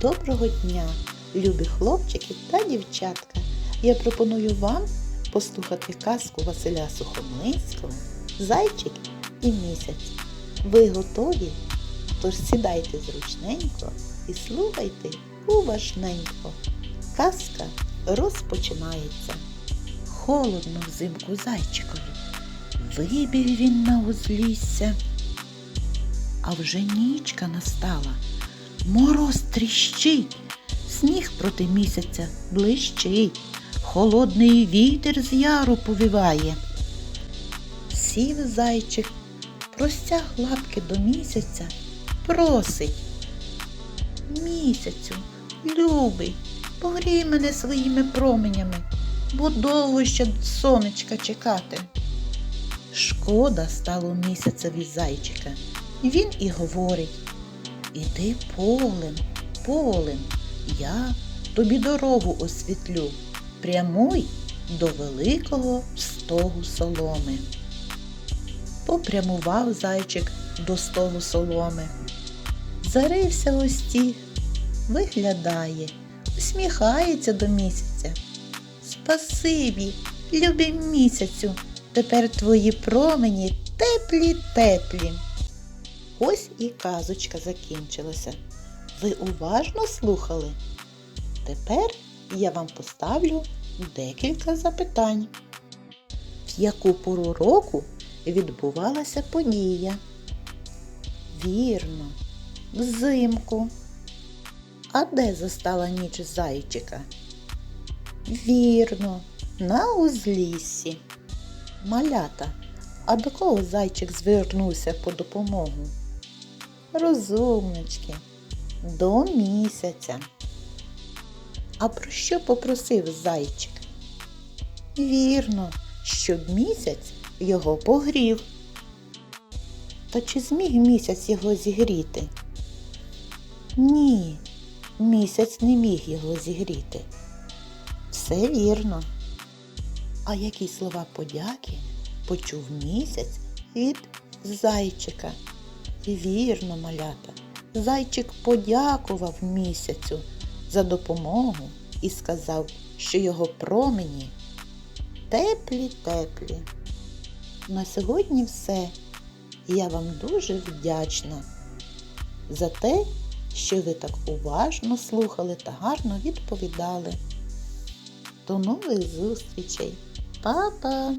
Доброго дня, любі хлопчики та дівчатка. Я пропоную вам послухати казку Василя Сухомлинського Зайчик і місяць. Ви готові? Тож сідайте зручненько і слухайте уважненько. Казка розпочинається. Холодно взимку зайчикові. Вибіг він на узлісся. А вже нічка настала. Мороз тріщить, сніг проти місяця блищить, холодний вітер з яру повіває. Сів зайчик, простяг лапки до місяця, просить. Місяцю, любий, погрій мене своїми променями, бо довго ще сонечка чекати. Шкода стало місяцеві зайчика. Він і говорить. Іди полем, полем, я тобі дорогу освітлю, прямуй до великого стогу соломи. Попрямував зайчик до стогу соломи. Зарився у стіг, виглядає, усміхається до місяця. Спасибі, любий місяцю, тепер твої промені теплі теплі. Ось і казочка закінчилася. Ви уважно слухали? Тепер я вам поставлю декілька запитань. В яку пору року відбувалася подія? Вірно, взимку. А де застала ніч зайчика? Вірно, на узліссі. Малята, а до кого зайчик звернувся по допомогу? Розумнички, до місяця. А про що попросив зайчик? Вірно, щоб місяць його погрів. Та чи зміг місяць його зігріти? Ні, місяць не міг його зігріти. Все вірно. А які слова подяки почув місяць від зайчика? Вірно, малята. Зайчик подякував місяцю за допомогу і сказав, що його промені теплі-теплі. На сьогодні все. Я вам дуже вдячна за те, що ви так уважно слухали та гарно відповідали. До нових зустрічей. Па-па!